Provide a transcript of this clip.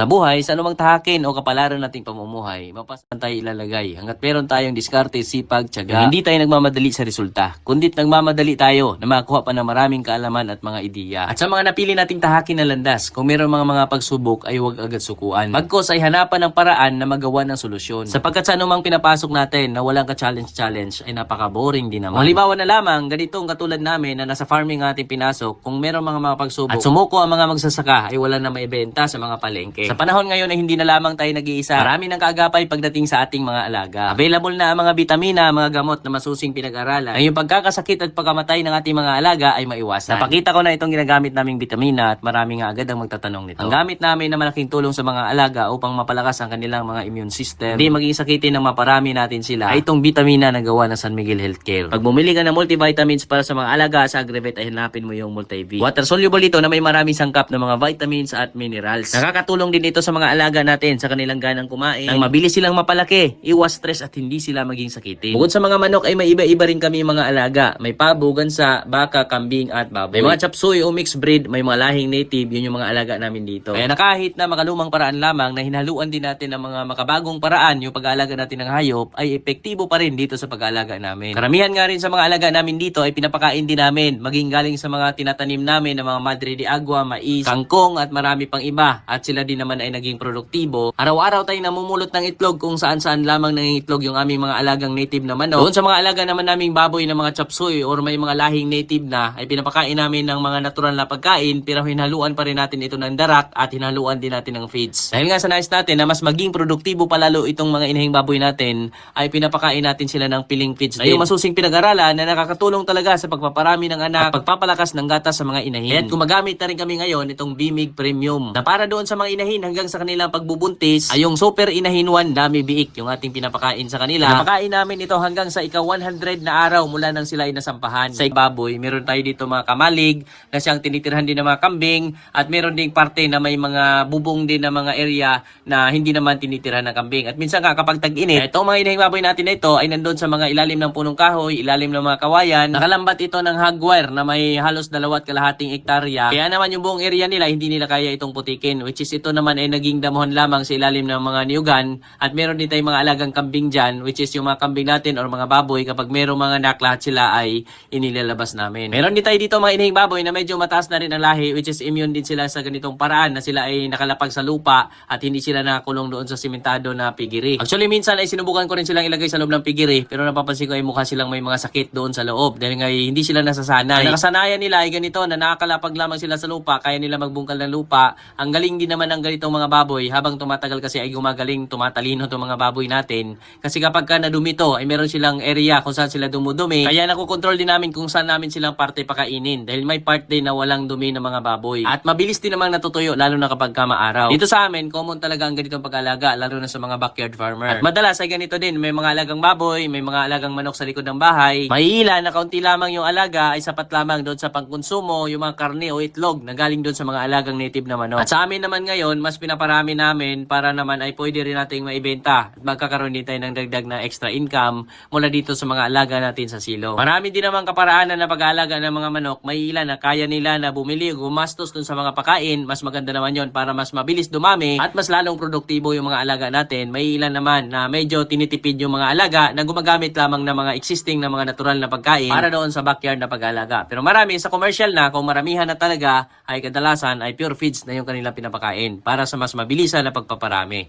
Sa buhay, sa anumang tahakin o kapalaran nating pamumuhay, mapasan tayo ilalagay hanggat meron tayong diskarte, sipag, tiyaga. Hindi tayo nagmamadali sa resulta, kundi nagmamadali tayo na makakuha pa ng maraming kaalaman at mga ideya. At sa mga napili nating tahakin na landas, kung meron mga mga pagsubok ay huwag agad sukuan. Magkos ay hanapan ng paraan na magawa ng solusyon. Sapagkat sa anumang pinapasok natin na walang ka-challenge-challenge ay napaka-boring din naman. Halimbawa na lamang, ganitong katulad namin na nasa farming ang ating pinasok, kung meron mga mga pagsubok at sumuko ang mga magsasaka ay wala na maibenta sa mga palengke. Sa panahon ngayon ay hindi na lamang tayo nag-iisa. Marami ng kaagapay pagdating sa ating mga alaga. Available na ang mga bitamina, mga gamot na masusing pinag-aralan. Ay yung pagkakasakit at pagkamatay ng ating mga alaga ay maiwasan. Napakita ko na itong ginagamit naming bitamina at marami nga agad ang magtatanong nito. Ang gamit namin na malaking tulong sa mga alaga upang mapalakas ang kanilang mga immune system. Hindi maging sakitin ng maparami natin sila ay itong bitamina na gawa ng San Miguel Healthcare. Pag bumili ka ng multivitamins para sa mga alaga sa Agrivet ay hanapin mo yung multi Water soluble ito na may maraming sangkap ng mga vitamins at minerals. Nakakatulong din ito sa mga alaga natin sa kanilang ganang kumain. Nang mabilis silang mapalaki, iwas stress at hindi sila maging sakitin. Bukod sa mga manok ay may iba-iba rin kami mga alaga. May pabo, gansa, baka, kambing at baboy. May mga chapsuy o mixed breed, may mga lahing native, yun yung mga alaga namin dito. Kaya na kahit na makalumang paraan lamang na hinaluan din natin ng mga makabagong paraan yung pag-aalaga natin ng hayop ay epektibo pa rin dito sa pag-aalaga namin. Karamihan nga rin sa mga alaga namin dito ay pinapakain din namin, maging galing sa mga tinatanim namin ng mga madre de agua, mais, kangkong at marami pang iba. At sila din naman ay naging produktibo. Araw-araw tayo namumulot ng itlog kung saan-saan lamang nangingitlog yung aming mga alagang native na manok. Doon sa mga alaga naman naming baboy na mga chapsuy or may mga lahing native na ay pinapakain namin ng mga natural na pagkain pero hinaluan pa rin natin ito ng darak at hinaluan din natin ng feeds. Dahil nga sa nais natin na mas maging produktibo palalo itong mga inahing baboy natin ay pinapakain natin sila ng piling feeds na yung masusing pinag-aralan na nakakatulong talaga sa pagpaparami ng anak at pagpapalakas ng gatas sa mga inahin. At gumagamit na rin kami ngayon itong Bimig Premium na para doon sa mga inahin hanggang sa kanilang pagbubuntis ay yung Super Inahin 1 Dami Biik yung ating pinapakain sa kanila. Pinapakain namin ito hanggang sa ika 100 na araw mula nang sila ay nasampahan. Sa baboy, meron tayo dito mga kamalig na siyang tinitirhan din ng mga kambing at meron ding parte na may mga bubong din na mga area na hindi naman tinitirhan ng kambing. At minsan nga kapag tag-init, itong mga inahing baboy natin na ito ay nandun sa mga ilalim ng punong kahoy, ilalim ng mga kawayan. Nakalambat ito ng hagwire na may halos dalawat kalahating ektarya. Kaya naman yung buong area nila hindi nila kaya itong putikin which is ito naman ay naging damuhan lamang sa ilalim ng mga niyugan at meron din tayong mga alagang kambing dyan which is yung mga kambing natin or mga baboy kapag merong mga anak lahat sila ay inilalabas namin. Meron din tayo dito mga inahing baboy na medyo mataas na rin ang lahi which is immune din sila sa ganitong paraan na sila ay nakalapag sa lupa at hindi sila nakakulong doon sa simentado na pigiri. Actually minsan ay sinubukan ko rin silang ilagay sa loob ng pigiri pero napapansin ko ay mukha silang may mga sakit doon sa loob dahil nga hindi sila nasasanay. Ang nakasanayan nila ay ganito na nakakalapag lamang sila sa lupa kaya nila magbungkal ng lupa. Ang galing din naman ng ganitong mga baboy habang tumatagal kasi ay gumagaling tumatalino itong mga baboy natin. Kasi kapag ka nadumi ay meron silang area kung saan sila dumudumi. Kaya nakokontrol din namin kung saan namin silang parte pakainin dahil may part din na walang dumi ng mga baboy. At mabilis din namang natutuyo lalo na kapag ka maaraw. Dito sa amin, common talaga ang ganitong pag-alaga lalo na sa mga backyard farmer. At madalas ay ganito din, may mga alagang baboy, may mga alagang manok sa likod ng bahay. May ilan na kaunti lamang yung alaga ay sapat lamang doon sa pangkonsumo, yung mga karne o itlog na galing doon sa mga alagang native na manok. At sa amin naman ngayon, mas pinaparami namin para naman ay pwede rin nating maibenta at magkakaroon din tayo ng dagdag na extra income mula dito sa mga alaga natin sa silo. Marami din naman kaparaanan na pag-aalaga ng mga manok. May ilan na kaya nila na bumili o gumastos dun sa mga pakain. Mas maganda naman yon para mas mabilis dumami at mas lalong produktibo yung mga alaga natin. May ilan naman na medyo tinitipid yung mga alaga na gumagamit lamang ng mga existing na mga natural na pagkain para doon sa backyard na pag-aalaga. Pero marami sa commercial na, kung maramihan na talaga, ay kadalasan ay pure feeds na yung kanilang pinapakain para sa mas mabilisan na pagpaparami.